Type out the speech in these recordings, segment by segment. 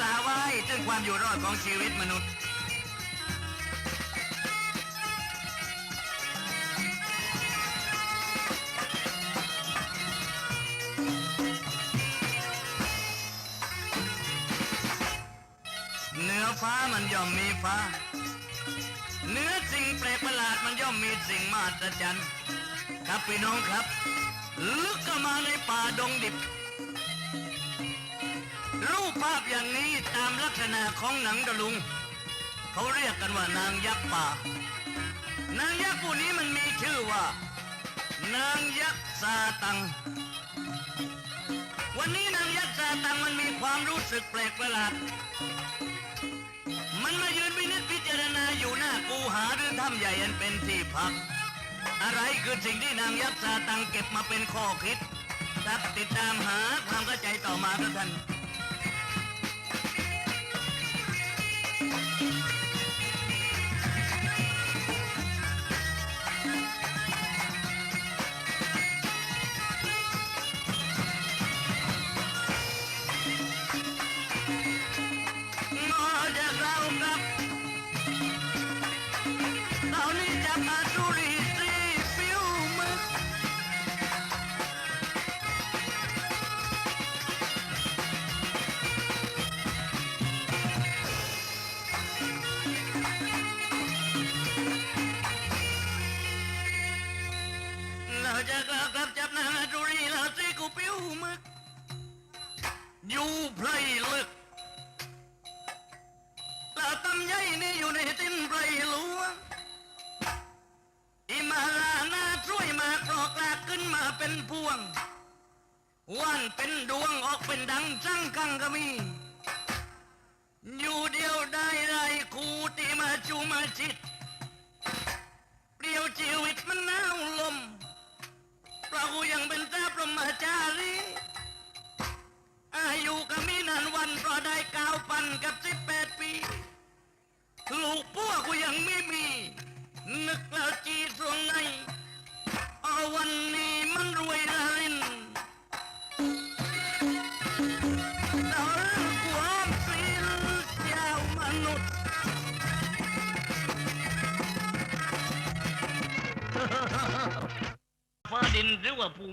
ษาไว้ถึงความอยู่รอดของชีวิตมนุษย์ เหนือฟ้ามันย่อมมีฟ้าเนื้อสิ่งแปลกประหลาดมันย่อมมีสิ่งมหัศจรรย์ ครับพี่น้องครับ ลึกเข้ามาในป่าดงดิบ ภาพอย่างนี้ตามลักษณะของหนังตะลุง เขาเรียกกันว่านางยักษ์ป่า นางยักษ์ผู้นี้มันมีชื่อว่า นางยักษ์ซาตัง วันนี้นางยักษ์ซาตังมันมีความรู้สึกแปลกประหลาด มันมายืนวินิจพิจารณาอยู่หน้ากูหาหรือถ้ำใหญ่อันเป็นที่พัก อะไรคือสิ่งที่นางยักษ์ซาตังเก็บมาเป็นข้อคิดครับติดตามหาความเข้าใจต่อมาครับท่านน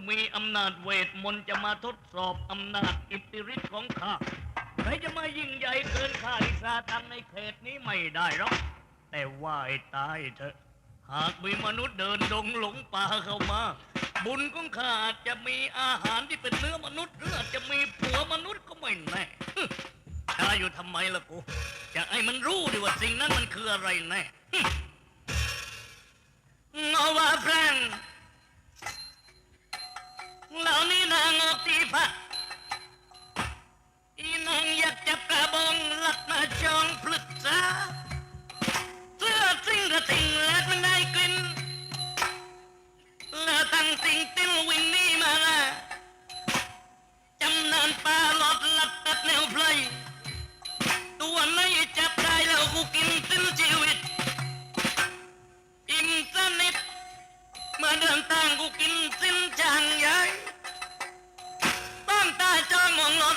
มีอำนาจเวทมนต์จะมาทดสอบอำนาจอิทธิฤทธิ์ของข้าใครจะมายิ่งใหญ่เกินข้าลิซาตังในเขตนี้ไม่ได้หรอก แต่ว่าให้ตายเถอะ หากมีมนุษย์เดินดงหลงป่าเข้ามา บุญของข้าอาจจะมีอาหารที่เป็นเนื้อมนุษย์หรืออาจจะมีผัวมนุษย์ก็ไม่แน่ฮึช้าอยู่ทำไมล่ะกูจะให้มันรู้ดิว่าสิ่งนั้นมันคืออะไรแน่ฮึเงาว่าแพร่ง เหล่านี้นางอตีพักอีนงอยากจับกระบองหลักมาจองปรึกษาเสื้อสิ่งกระติ่งและมันได้กลิ่นแล้วตั้งติ่งติ้นวิ่งหนี่มาละจำนานปลาหลอดหลับตัดแนวเพลยตัวไหนจับได้แล้วกูกินสิ้นชีวิต เดินทางกูกินสิ้นจางใหญ่บ้านตาจองมองหลอน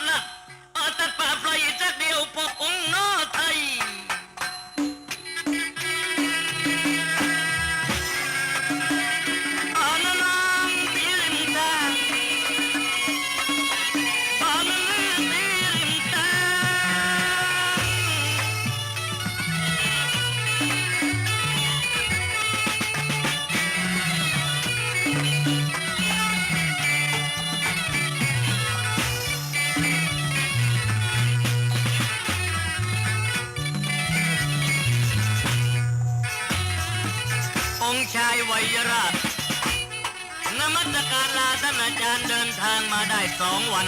สองวัน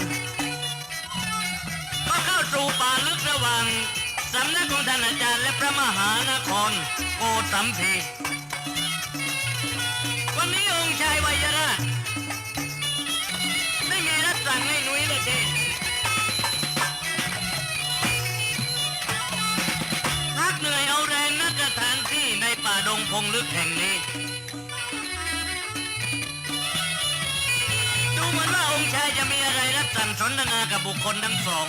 ก็เข้าสู่ป่าลึกระหว่างสำนักของท่านอาจารย์และพระมหานครโกสัมพีวันนี้องค์ชายไวยราชได้มีรับสั่งให้หนุ้ยและเดชพักเหนื่อยเอาแรงนักสถานที่ในป่าดงพงลึกแห่งนี้ ดูเหมือนว่าองค์ชายจะมีอะไรรับสั่งสนทนากับบุคคลทั้งสอง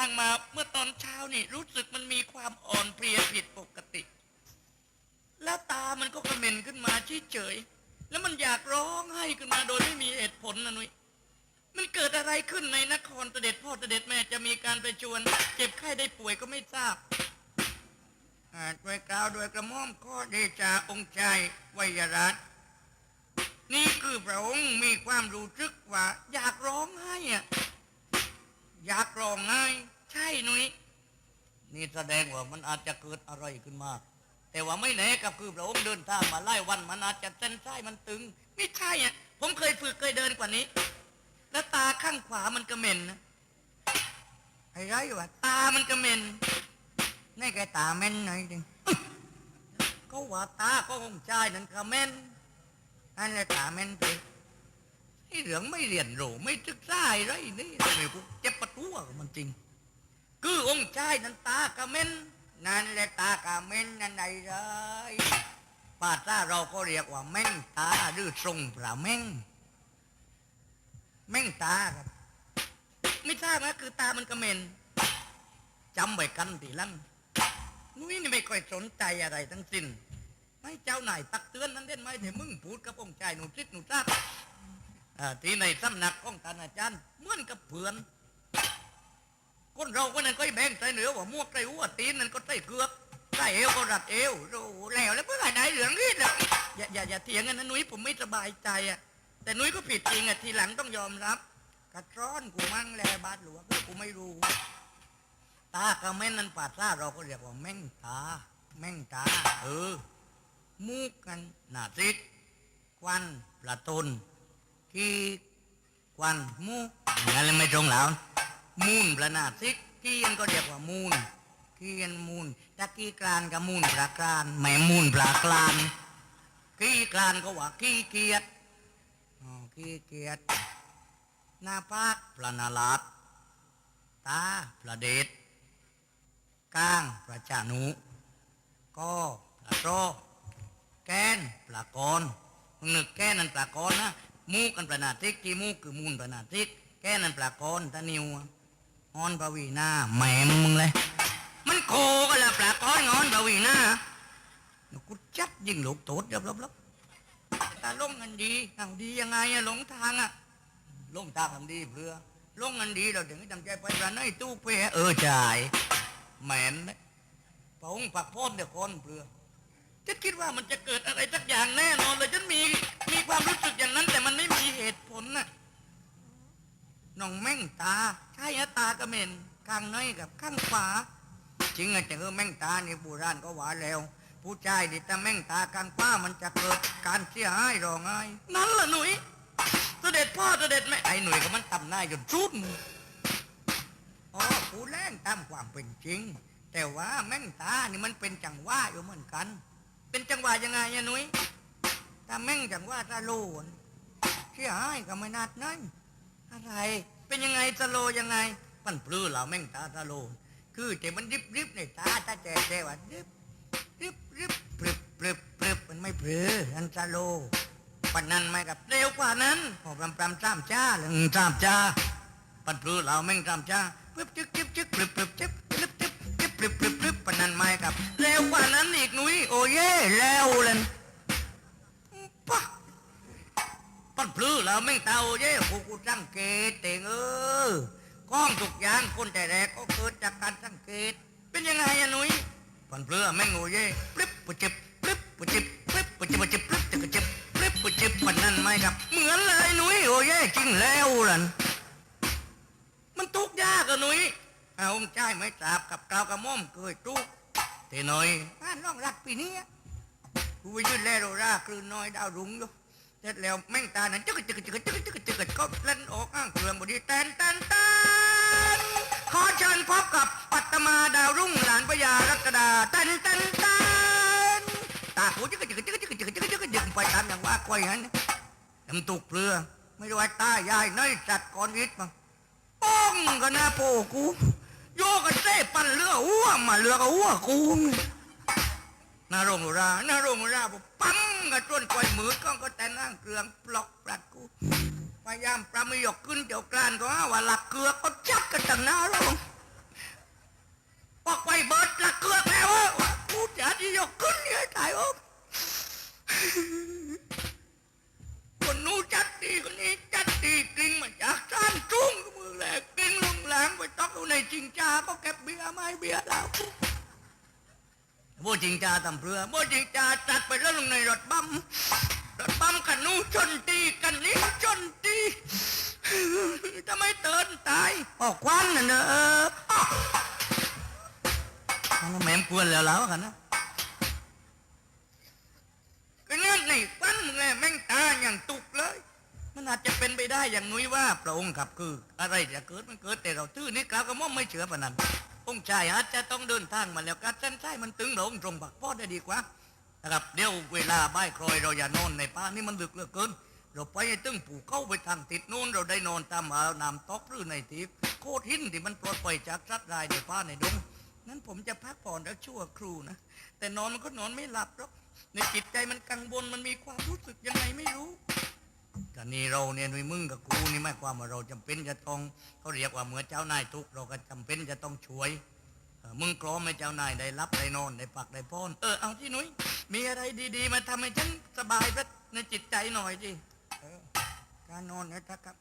างมาเมื่อตอนเช้านี่ รู้สึกมันมีความอ่อนเพลียผิดปกติ แล้วตามันก็กระเม็นขึ้นมาเฉยๆแล้วมันอยากร้องไห้ขึ้นมาโดยไม่มีเหตุผลนะนุ้ยมันเกิดอะไรขึ้นในนครเสด็จพ่อเสด็จแม่จะมีการไปชวน เจ็บไข้ได้ป่วยก็ไม่ทราบอาจด้วยกล่าวด้วยกระหม่อมข้อเดชาองค์ชายวิยรัตนี่คือพระองค์มีความรู้สึกว่า อยากร้องไห้อะ อยากร้องไห้ใช่หนุ้ยนี่แสดงว่ามันอาจจะเกิดอะไรขึ้นมา แต่ว่าไม่แน่กับคือพระองค์เดินทางมาไล่วันมันอาจจะเส้นไส้มันตึง ไม่ใช่อะผมเคยฝึกเคยเดินกว่านี้ แล้วตาข้างขวามันก็เหม็นนะไอ้ไรวะตามันก็เหม็นนี่แกตาเหม็นหน่อยดิก็ว่าตาก็คงใจนั่นก็เหม็นนั่นแหละตาเหม็นไป ไอ้เหลืองไม่เรียนรู้ไม่ศึกษาอะไรนี่ทำไมกูเจ็บประตูกับมันจริง คือองค์ชายนั้นตากระเม็นนั่นแหละตากระเม็นนั่นใดเลยภาษาเราก็เรียกว่าแม่งตาหรือทรงพระแม่งแม่งตาครับ ไม่ทราบนะคือตามันกระเม็นจำไว้กันทีลังนุ้ยนี่ไม่ค่อยสนใจอะไรทั้งสิ้น ไม่เจ้านายตักเตือนนั้นเด่นไหมเดี๋ยวมึงพูดกับองค์ชายหนูซิดหนูทราบ ที่ในสำนักของท่านอาจารย์เหมือนกับเพื่อนคนเราก็นั่นก็แบ่งใจเหนือว่ามัวไกลหัวตีนนั่นก็ใส่เกือกใส่เอวก็รัดเอวโอ้แล้วแล้วเพื่อไหนเหลืองนี่แหละอย่าอย่าอย่าเถียงกันนะนุ้ยผมไม่สบายใจอะแต่นุ้ยก็ผิดจริงอะทีหลังต้องยอมรับกระร้อนกูมั่งแลบาดหลวงกูไม่รู้ ตากระแม่นนั่นปาดซาเราก็เรียกว่าแม่งตา แม่งตา เออมูกกันหนาซิดควันปลาตน ขี้ควันมูกงั้นเลยไม่ตรงแล้ว มูนประนาซิกกี้ยันก็เรียกว่ามูนกี้ยันมูนตะกี้กลานกับมูนปลากลานแหม่มูนปลากลานกี้กลานก็ว่ากี้เกียรติอ๋อกี้เกียรติหน้าปากปลานาลาดตาปลาเดชก้างปลาจานุก็ปลาโตแกนปลากรมึงนึกแกนนั่นปลากรนะ มูกันปลานาติกที่มูกคือมูนปลานาติกแกนั่นปลากรตะนิวอะงอนปวีนาแหม่มึงเลย มันโคกันละปลากรงอนปวีนาเดี๋ยวกูจัดยิงลูกโตดเดี๋ยวลบๆตาลงกันดีเอาดียังไงอะหลงทางอะลงทางทำดีเพื่อลงกันดีเราถึงจำใจไปปลาในตู้เป้เออจ่ายแหม่นเลยพระองค์ปักโพนเดี๋ยวคนเพื่อ ฉันคิดว่ามันจะเกิดอะไรสักอย่างแน่นอนเลยฉันมีมีความรู้สึกอย่างนั้น แต่มันไม่มีเหตุผลน่ะน้องแม่งตา ใช่ฮะตากระเม็นข้างในกับข้างขวาจริงอะแต่เออแม่งตาในโบราณก็ว่าแล้ว ผู้ชายดิแต่แม่งตาข้างขวามันจะเกิดการเสียหายรองไห้นั่นล่ะหนุ่ยเสด็จพ่อเสด็จแม่ไอ้หนุ่ยก็มันตำหน้าจนชุดอ๋อผู้แรงตามความเป็นจริง แต่ว่าแม่งตานี่มันเป็นจังหวะอยู่เหมือนกัน เป็นจังหวะยังไงอะหนุ่ยถ้าแม่งจังหวะตาโลนเสียหายก็ไม่นัดนั่นอะไร เป็นยังไงสโลยังไงมันปลื้อเราแม่งตาสโลนคือแต่มันริบริบในตาตาแจแจว่าริบริบริบปรึบปรึบปรึบมันไม่ปลื้ออันสโลปันนั้นไม่กับเร็วกว่านั้นพอปรำปรำจ้ามจ้าหรือจ้ามจ้า ปันปลื้อเราแม่งจ้ามจ้าปึ๊บจึ๊กจึ๊กจึ๊กปรึบปรึบจึ๊ก ปรึบพลึบปรึบปรึบปนันไม่กับเร็วกว่านั้นอีกนุ้ยโอ้เย่แล้วเลยปะปันพลื้อแล้วแม่เตาเย่กูกูสังเกตเตงเออกล้องทุกอย่างคนแต่แรกก็เกิดจากการสังเกต เป็นยังไงอะนุ้ยปันพลื้อแม่งโง่เย่ปริบปุจิบปริบปุจิบปริบปุจิบปุจิบปริบตึกจิบปริบปุจิบปันนั่นไหมครับ เหมือนเลยนุ้ยโอ้เย่จริงแล้วล่ะมันทุกข์ยากอะนุ้ย เอาองค์ชายไม่ทราบกับกาวกับม่อมเคยทุกข์แต่หน่อยอ่านน้องรักปีนี้กูไปยืนแลโรราคลืนน้อยดาวรุ่งอยู่เสร็จแล้วแม่งตานั้นจึกจึกจึกจึกจึกจึกก็เล่นออกอ้างเครื่อบดีแตนแตนแตนขอเชิญพบกับปัตมาดาวรุ่งหลานพญารักดาแตนแตนแตนตาหูจึกจึกจึกจึกจึกจึกจึกจึกไปตามอย่างว่าก้อยหันน้ำตุกเปลือไม่รู้ว่าตายายน้อยจัดก่อนวิทย์มั้งป้องกันนะโปกู โยกันเต้ปั่นเรืออ้วมาเรือก็อ้วกูนารงรานารงราบอปั๊มกระต้นกล้วยมือก็ก็แต่นั่งเกลืองปลอกปลัดกูพยายามปราไม่ยกขึ้นเดี๋ยวกลานก็หาว่าหลักเกลือก็จัดกันตั้งนาราบอกไปเบิดหลักเกลือแล้วว่ากูจะที่ยกขึ้นเนี่ยตายโอ้คนนู้นจัดดีคนนี้จัดดีกลิ้งมาจากร้านจุ้งมือแหลกกลิ้งล หลงไปตอกอยู่ในจิงจาก็เก็บเบียร์ไม่เบียร์แล้วโบจิงจาตำเรือโบจิงจาจัดไปแล้วลงในรถบัมรถบัมกันนู้ชนตีกันนี้ชนตีทำไมเตือนตายออกควันน่ะเนอะอ้าวแม่มกวนแล้วแล้วกันนะก็นั่นในฟันมึงแหละแม่งตาอย่างตุกเลย มันอาจจะเป็นไปได้อย่างนุ้ยว่าพระองค์ครับคือ อะไรจะเกิดมันเกิดแต่เราตื้อนี่กล่าวก็ม่อมไม่เชื่อปะนั้นองค์ชายอาจจะต้องเดินทางมาแล้วการเส้นใต้มันตึงเราองค์ตรงปักพ่อได้ดีกว่านะครับเดี๋ยวเวลาบ่ายครอยเราอย่านอนในป่านี่มันดึกเหลือเกิน เราไปให้ตึงปู่เข้าไปทางติดนู้นเราได้นอนตามหาน้ำตอกหรือในทิพโคตรหินที่มันปลดปล่อยจากสัตว์รายในป่าในดงนั้นผมจะพักผ่อนแล้วชั่วครู่นะแต่นอนมันก็นอนไม่หลับหรอกในจิตใจมันกังวลมันมีความรู้สึกยังไงไม่รู้ แต่นี่เราเนี่ยนุยมึงกับกูนี่ไม่ความว่าเราจำเป็นจะต้องเขาเรียกว่าเหมือนเจ้านายทุกเราก็จำเป็นจะต้องช่วยมึงกลอมให้เจ้านายได้รับได้นอนได้ปักได้พอนเออเอาที่นุ้ยมีอะไรดีๆ มาทำให้ฉันสบายไปในจิตใจหน่อยดิออการนอนนะครับ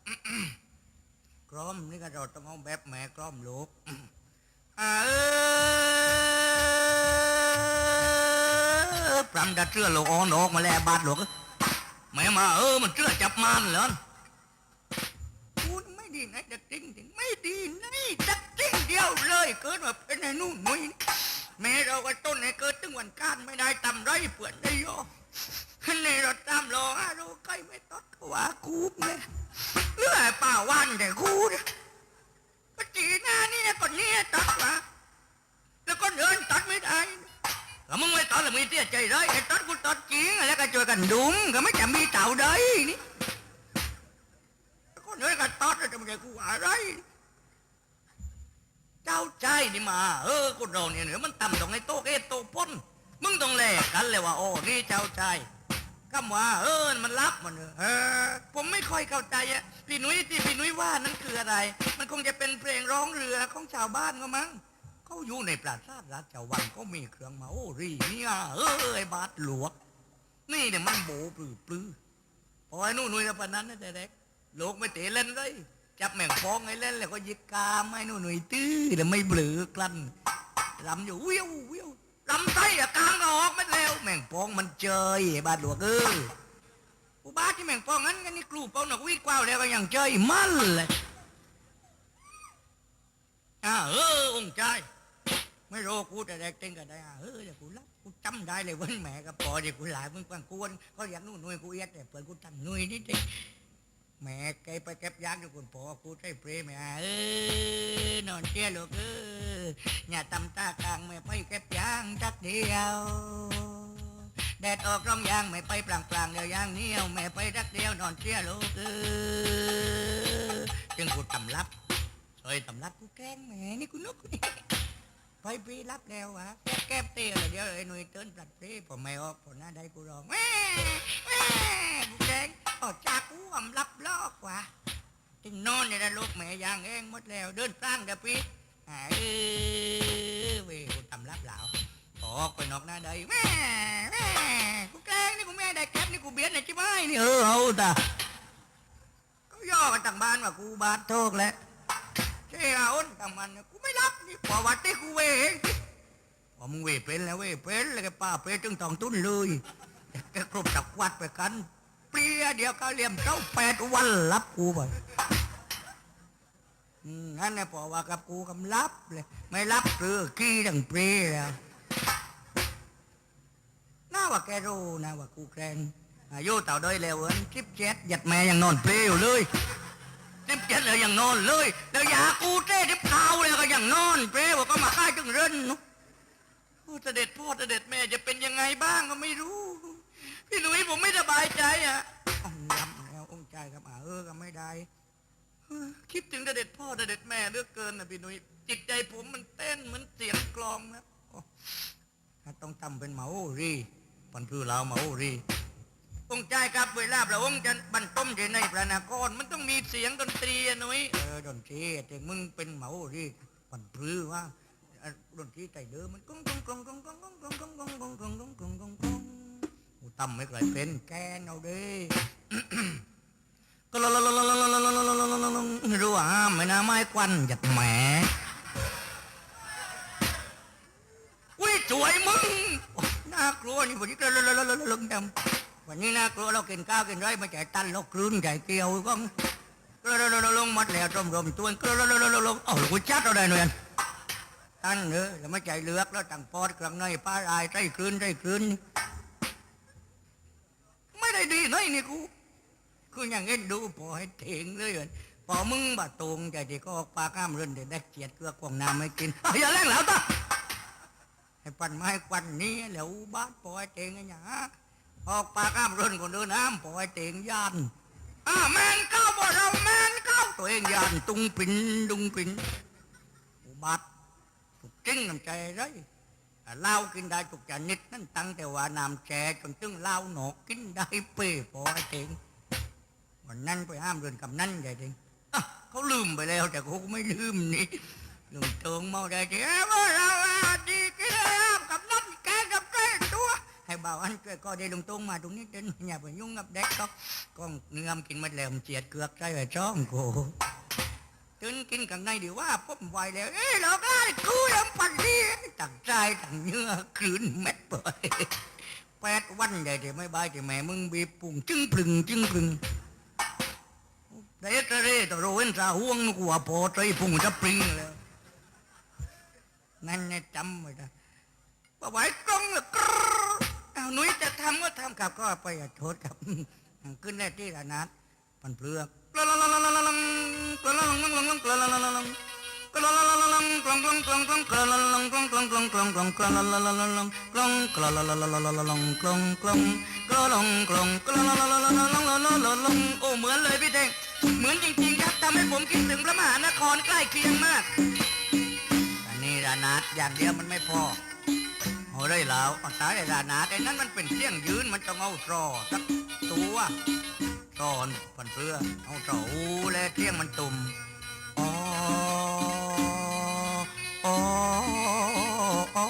กล้อมนี่ก็เราต้องเอาแบบแม่กล้อมลูกอ่าเออปรำดัดเชื่อโลกอ่อนอกมาแล้วบาดหลวก แม่มาเออมันเชื่อจับมันเหรอพูดไม่ดีนะจักจริงจริงไม่ดีนี่จักจริงเดียวเลยเกิดมาเป็นไอ้นู่นนุ้ยแม่เราก็ต้นให้เกิดถึงวันการไม่ได้ทำไรเปื่อนได้ยอนี่เราตามรอฮะเราใกล้ไม่ตอดกว่ากูเนี่ยเลื่อยป่าวันแต่กูเนี่ยก็จีหน้านี่นะคนนี้ตัดวะแล้วก็เดินตัดไม่ได้ มึงไม่ตัดแล้วมึงเสียใจเลยไอ้ตัดกูตัดจริงแล้วก็ช่วยกันดุงก็ไม่จะมีเต่าได้นี่แล้วก็เดินกันตัดแล้วจะม่ใช่กูอะไร เจ้าใจนี่มา เออคนเราเนี่ยเหนือมันต่ำตรงไอ้โต๊ะเอโต๊ะพ้นมึงต้องแลกกันเลยว่าโอ้นี่เจ้าใจคำว่า เออมันรับมันเออเออผมไม่ค่อยเข้าใจอะพี่นุ้ยที่พี่นุ้ยว่านั้นคืออะไร มันคงจะเป็นเพลงร้องเรือของชาวบ้านก็มั้ง เขาอยู่ในปราสาทราชวังก็มีเครื่องมาโอ้รีเนี่ยเออไอ้บาทหลวงนี่เนี่ยมันโบปลื้อปลื้อพอไอ้นู่นนุ้ยกับปนนั้นนะแต่เด็กโลกไม่เตะเล่นเลยจับแม่งฟองไอ้เล่นแล้วก็ยิกกามไอ้นู่นนุ้ยตื้อแล้วไม่เบลือกลั้นรำอยู่วิววิวรำไส้อะกลางก็ออกไม่แล้วแม่งฟองมันเจยบาทหลวงเอออุบาทที่แม่งฟองงั้นกันนี่กลูเป้าหนักวิดกว้าวแล้วก็ยังเจยมันเลยอ่าเออองค์ชาย ไม่รู้กูแต่แรกเต้นกันได้อะเออเดี๋ยกูรับกูจำได้เลยวันแม่กับปอเดี๋ยวกูหลายมึงกวางกวนเขาอยากนู่นนุ่ยกูเอ็ดแต่เปิดกูตั้งนุ่ยนิดเดียวแม่แกไปเก็บยางอยู่คุณปอกูใช้เปรย์แม่เออนอนเตี้ยลูกเอออย่าตำตากลางแม่ไปเก็บยางจักเดียวแดดออกร่องยางไม่ไปปลางปลางเดียวยางเหนียวแม่ไปรักเดียวนอนเสียลูกเออจึงกูตำรับเฮ้ยตำรับกูแกล้งแม่นี่กูนกนี่ ไปปีรับแล้ววะแก้แก้เตี้ยเลยเดี๋ยวไอ้หนุ่ยเตือนปลัดเต้ผมไม่ออกผมหน้าได้กูร้องแม่แม่กูแกล้งออกจากกูอำรับลอกว่ะจึงนอนเนี่ยนะลูกแม่ยางเองหมดแล้ว เดินสร้างเดี๋ยวปีอ่าเออเว้ยกูตำรับแล้วออกไปนอกหน้าใดแม่แม่กูแกล้งนี่กูแม่ได้แคปนี่กูเบียดไหนจิบายนี่เออเอาตาก็ย่อกันต่างบ้านว่ากูบาดโทกแล้ว เอาต่างมันกูไม่รับนี่ประวัติที่กูเวงพอมึงเวเป็นแล้วเวเป็นแล้วแกป้าเป็นจึงตองตุ้นเลยแกครบจักวัดไปกัน เปรียเดียวก็เลี่ยมเก้าแปดวันรับกูไปอืมนั่นแหละพอว่ากับกูกำลับเลย ไม่รับเปลือกี้ดังเปรียแล้วน่าว่าแกรู้นะว่ากูแกล้งอายุเต่าด้อยแล้วเอินสิบเจ็ดหยัดแม่ยังนอนเปลอยู่เลย สิบเจ็ดเลยยังนอนเลย แล้วยากูเต้ทิบเท้าเลยก็ยังนอนเปลว่าก็มาค่ายจึงเรินเนอะโอ้เสด็จพ่อเสด็จแม่จะเป็นยังไงบ้างก็ไม่รู้ พี่หนุ่ยผมไม่สบายใจอะอ๋อยำแล้วองค์ใจครับอ่าเออก็ไม่ได้คิดถึงเสด็จพ่อเสด็จแม่เลือกเกินนะพี่หนุ่ยจิตใจผมมันเต้นเหมือนเสียงกลองนะโอ้ถ้าต้องทำเป็นเหมารีปันพือลาวเหมารี องค์ชายครับเวลาพระองค์จะบรรทมที่ในพระนครมันต้องมีเสียงดนตรีอะหนุ้ยเออดนตรีแต่มึงเป็นเหมาที่ปันพรือว่าอะดนตรีไต่เดิมมันก้องก้องก้องก้องก้องก้องก้องก้องก้องก้องก้องก้องก้องก้องก้องกูตั้มไม่เคยเป็นแกนเอาด้ก็ลลลลลลลลลลไม่รู้ว่าห้ามไม่น่าไม้ควันจัดแหมอุ้ยสวยมึงโอ้น่ากลัวนี่วันนี้ก็ลลลลลลดำ วันนี้น่ากลัวเรากินข้าวกินไรม่ใจตันเราคลื่นใจเกียวก็ก็ลลลลมัดแล้วรมรมตัวก็ลลลลลเอากูจัดเราได้หน่อยตั้นเออแล้วไม่ใจเลือกแล้วต่างปอดกลางในป้าลายใจคลื่นใจคลื่นไม่ได้ดีเลยนี่กูคืออย่างเงี้ดูพอให้เถงเลยอพอมึงบาตรงใจที่ก็ออกปลาข้ามเรื่นเด็ดได้เจียดเกลือกวงน้ำไม่กินอย่าแรงแล้วตาให้ปันไม้ควันนี้แล้วบ้าดปอยเตงไงเนี่ย ออกปลาข้ามเรื่นคนเดินน้ำปล่อยเตงยานอ่าแมนเก้าบ่เราแมนเก้าตัวเองยานตุงปินดุงปินอุบัติถูกจริงน้ำใจไรเหล้ากินได้ทุกชนิดนั่นตั้งแต่ว่าน้ำแช่จนถึงเหล้าหนอกกินได้เป้ปล่อยเตงวันนั้นไปห้ามเรือนกำนั่นใหญ่จริงเขาลืมไปแล้วแต่กูไม่ลืมนี่ลุงเติงเมาได้ที่ว่เรา บ่าวอันเกิดก็ได้ลงตรงมาตรงนี้เดินอย่าไปยุ่งกับเด็กก็ก็เงื่อมกินมาแล้วมันเจียดเกือกใจไปช่องกูตื่นกินกันในดีว่าปุ๊บไหวแล้ว เอ้ยเราก็กูยังปันดีตั้งใจตั้งเนื้อคืนเม็ดเปิดแปดวันใหญ่ที่ไม่บายที่แม่มึงบีบปุ่งจึ้งปลึงจึ้งปลึงเด็กกระเร่ตัวโรเวนสาห่วงกว่าพอใจพุ่งจะปริงแล้วนั่นไงจำไว้นะว่าไหวกล้องเลยกรรเอ หนุ่ยจะทำก็ทำครับก็ไปอย่าโทษครับ ขึ้นแน่ที่ระนาดมันเพลือกกลลลงกลลงลงลงกลลลลงกลลลลงกลงกลงกลงกลงกลลลงกลงกลงกลงกลงกลงกลลลลลงกลงกลลลลลลงกลงกลงกลงกลงกลลลลลลงลลลงโอ้เหมือนเลยพี่เด้งเหมือนจริงๆครับทำให้ผมคิดถึงพระมหานครใกล้เคียงมากอันนี้ระนาดอย่างเดียวมันไม่พอ หัวไรแล้วอ๋อตายได้านาแต่นั้นมันเป็นเสี่ยงยืนมันจะเอาตรอสักตัวตอนพันเพื่อเอาตรูและเสี่ยงมันตุ่มอ๋ออ๋ออ๋อ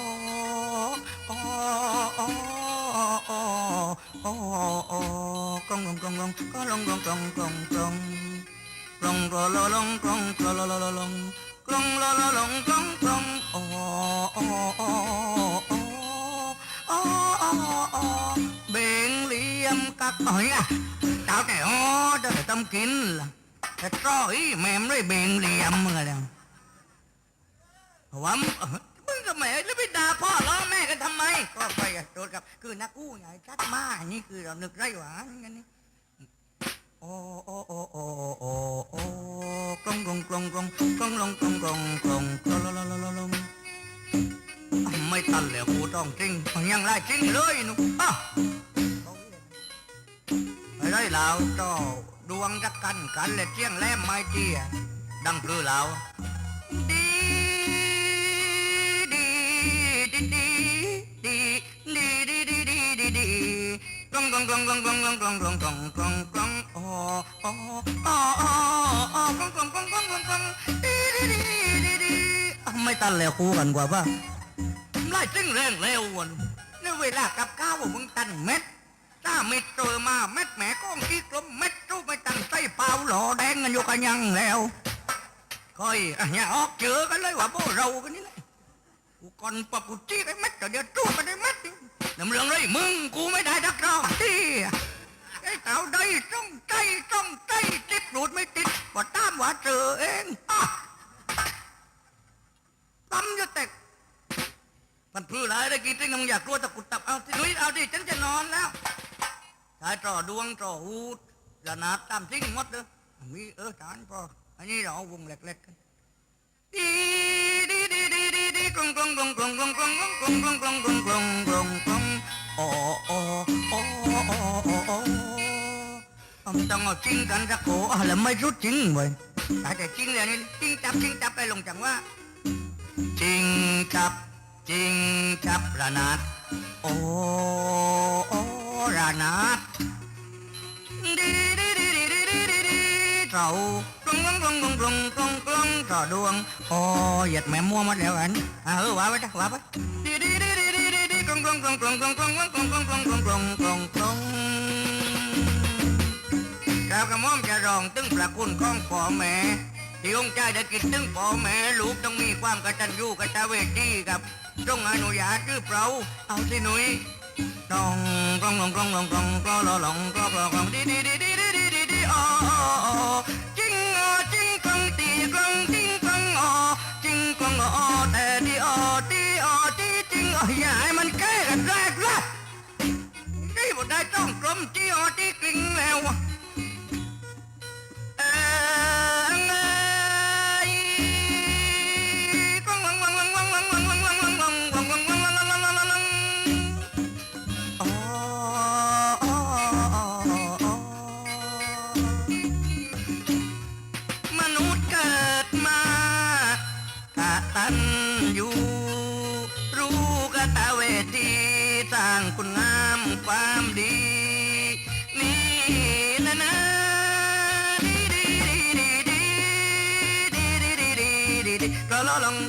อ๋ออ๋ออ๋อกงกงกงกงก็ลงกงกงกงกงกงก็ลลงกงก็ลลลงกงลลลงกงกงอ๋ออ๋อ ลี่ยมกักหอยอะเจ้าแต่อ๋อเจ้าแต่ต้องกินล่ะแต่ร้อยแม่มด้วยเบ่งเหลี่ยมมึงอะไรว่ามึงกับแม่แล้วไปด่าพ่อล้อแม่กันทำไม ก็ไปกับโจทย์กับ คือนักกู้ใหญ่ชัดมากนี่คือเรานึกไรหวานกันนี่โอ้โอ้โอ้โอ้โอ้โอ้กลงกลงกลงกลงกลองลงกลงกลงกลงกลองลองลงลงลงไม่ทันแล้วกูต้องจริงยังไรจริงเลยนุ๊กอะ ไม่ได้แล้วเจ้าดวงจักกันกันและเจียงแลมไม้เจียดังพลือแล้วดีดีดีดีดีดีดีดีดีดีดีกองกองกองกองกองกองกองกองกองกองกองอ๋ออ๋ออ๋ออ๋ออ๋อกองกองกองกองกองกองดีดีดีดีดีไม่ตันแล้วคู่กันกว่าป่ะไล่จึงแรงเร็ววันนี่เวลากับข้าวมึงตันเม็ด ถ้าเม็ดเจอมาเม็ดแหมก้องขี้กลมเม็ดจู้ไม่ตันไส้เปล่าหล่อแดงกันอยู่กันยังแล้วค่อยอ่ย่าออกเจอกันเลยว่าพวกเรากันนี่แหละกูก่อนปะกูจี้ได้เม็ดเดี๋ยวจู้กันได้เม็ดน้ำเรื่องเลยมึงกูไม่ได้ดักรองที่ไอ้เต่าได้ต้องใจต้องใจติดรูดไม่ติดว่าตามว่าเจอเองตั้มจะแตกมันพลื้อหลายได้กี่ติ้งมึงอยากกลัวตะกุดตับเอาที่นุ้ยเอาดิฉันจะนอนแล้ว ชายจ่อดวงจ่อหูดระนาดตามทิ้งหมดเลยมีเออฐานพออันนี้เราเอาวงเล็กๆกันดีดีดีดีดีดีกลงกลงกลงกลงกลงกลงกลงกลงกลงกลงกลงกลงกลงอ๋ออ๋ออ๋ออ๋ออ๋อมันต้องเอาจริงกันสักโอ้แล้วไม่รู้จริงเว้ยแต่แต่จริงเลยนี่จริงจับจริงจับไปลงจังว่าจริงจับจริงจับระนาดโอ้โอ้ ระาดดีดีดีดีดีดีดีดีเก่ากลงกลงกลงกลงกลงกลงกลต่อดวงโอ้หยัดแม่มัวมาแล้วอันอะเออว้าไปจ้ะว้าไปดีดีดีดีดีดีดีกลงกลงกลงกลงกลงกลงกลงกลงกลงกลงกลงกลงกลงเจ้ากระม่อมจะรองตึงประคุณข้องพ่อแม่ที่องค์ใจได้กินตึงพ่อแม่ลูกต้องมีความกระตันยูกระกะเวทีกับจงอนุญาตหรือเปล่าเอาสิหนุ่ย กลองกลองกลองกลองกลองกลองกลองกลองกลองกลองกลองดีดีดีดีดีดีดีดีอ๋อจิงอ๋อจิงก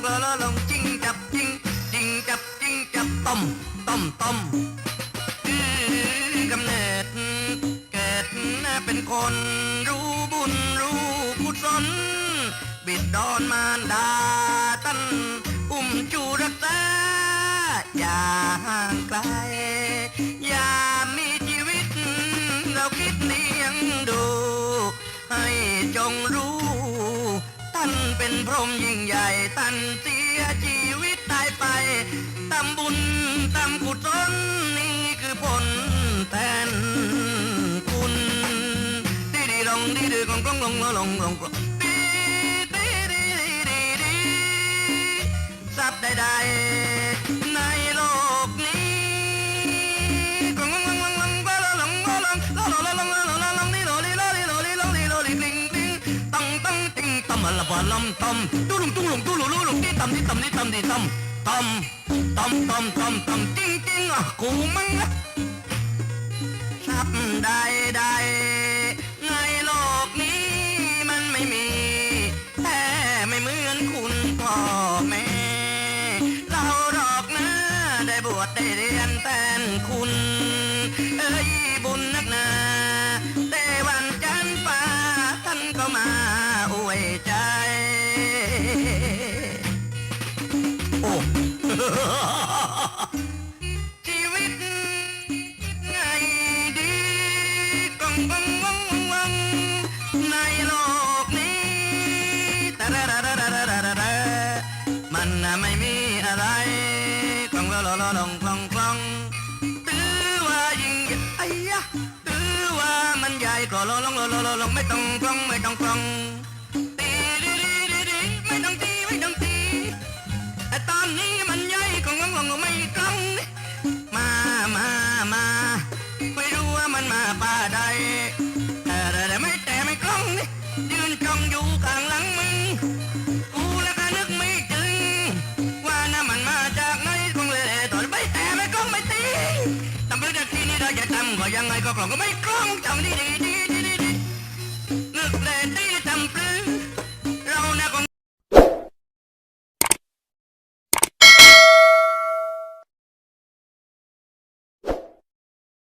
ระลลงกระลองจิงจับจิงจิงจับจิงจับต้มต้มต้มกำเนิดเกิดเป็นคนรู้บุญรู้กุศลบิดดอนมารดาตั้นอุ้มจูรักษาอย่าห่างไกลอย่ามีชีวิต เราคิดเลี้ยงดู ให้จงรู้ เป็นพรมยิ่งใหญ่ตันเสียชีวิตตายไปทำบุญทำกุศลนี่คือผลแทนคุณดีดีลงดีดีกลงกลงลงลงลงดีดีดีดีดีทรัพย์ใดๆ ละบาลำตัมตุลุงตุลุงตุลุลุลุงที่ตัมที่ตัมที่ตัมที่ตัมตัมตัมตัมตัมตัมติงติงอะกูมั้งนะทรัพย์ใดใดๆในโลกนี้มันไม่มี แต่ไม่เหมือนคุณพ่อแม่ ลลละละละลองไม่ต้องกลองไม่ต้องกลองตีดีดีดีดีไม่ต้องตีไม่ต้องตีแต่ตอนนี้มันใหญ่ของงงงไม่กล้องมามามาไม่รู้ว่ามันมาป่าใดแต่แต่ไม่แต่ไม่กล้องนี่ยืนจ้องอยู่ข้างหลังมึงกูแล้วก็นึกไม่ถึงว่าน้ำมันมาจากไหนคงเลยถอนไม่แต่ไม่กล้องไม่ตีทำเรื่ที่นี่เราจะทำก็ยังไงก็กล้องก็ไม่กล้องจำดีดีดีดี blue.